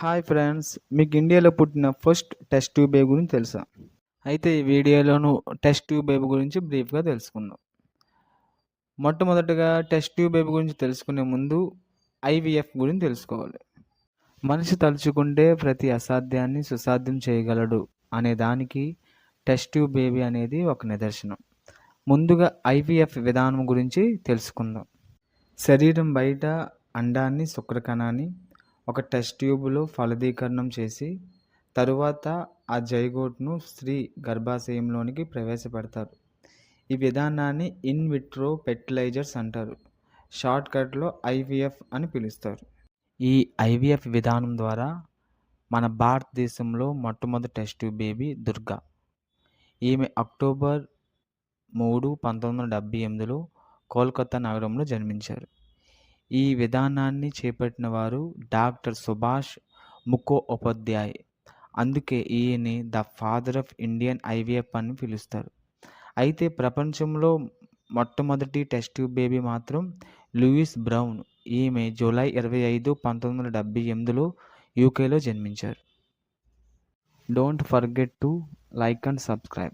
Hi friends మీకు ఇండియాలో పుట్టిన ఫస్ట్ టెస్ట్ ట్యూబ్ బేబీ గురించి తెలుసా? అయితే ఈ వీడియోలోను టెస్ట్ ట్యూబ్ బేబీ గురించి బ్రీఫ్గా తెలుసుకుందాం. మొట్టమొదటగా టెస్ట్ ట్యూబ్ బేబీ గురించి తెలుసుకునే ముందు ఐవీఎఫ్ గురించి తెలుసుకోవాలి. మనిషి తలుచుకుంటే ప్రతి అసాధ్యాన్ని సుసాధ్యం చేయగలడు అనే దానికి టెస్ట్ ట్యూబ్ బేబీ అనేది ఒక నిదర్శనం. ముందుగా ఐవీఎఫ్ విధానం గురించి తెలుసుకుందాం. శరీరం బయట అండాన్ని శుక్రకణాన్ని ఒక టెస్ట్ ట్యూబ్లో ఫలదీకరణం చేసి తరువాత ఆ జైగోట్ను స్త్రీ గర్భాశయంలోనికి ప్రవేశపెడతారు. ఈ విధానాన్ని ఇన్ విట్రో ఫెర్టిలైజర్స్ అంటారు. షార్ట్కట్లో ఐవీఎఫ్ అని పిలుస్తారు. ఈ ఐవీఎఫ్ విధానం ద్వారా మన భారతదేశంలో మొట్టమొదటి టెస్ట్ ట్యూబ్ బేబీ దుర్గా. ఈమె అక్టోబర్ మూడు పంతొమ్మిది వందల డెబ్బై ఎనిమిదిలో కోల్కతా నగరంలో జన్మించారు. ఈ విధానాన్ని చేపట్టిన వారు డాక్టర్ సుభాష్ ముఖోపాధ్యాయ్. అందుకే ఈయన్ని the father of Indian IVF అని పిలుస్తారు. అయితే ప్రపంచంలో మొట్టమొదటి టెస్ట్ ట్యూబ్ బేబీ మాత్రం లూయిస్ బ్రౌన్. ఈమె జూలై ఇరవై ఐదు పంతొమ్మిది వందల డెబ్బై ఎనిమిదిలో యూకేలో జన్మించారు. Don't forget to like and subscribe.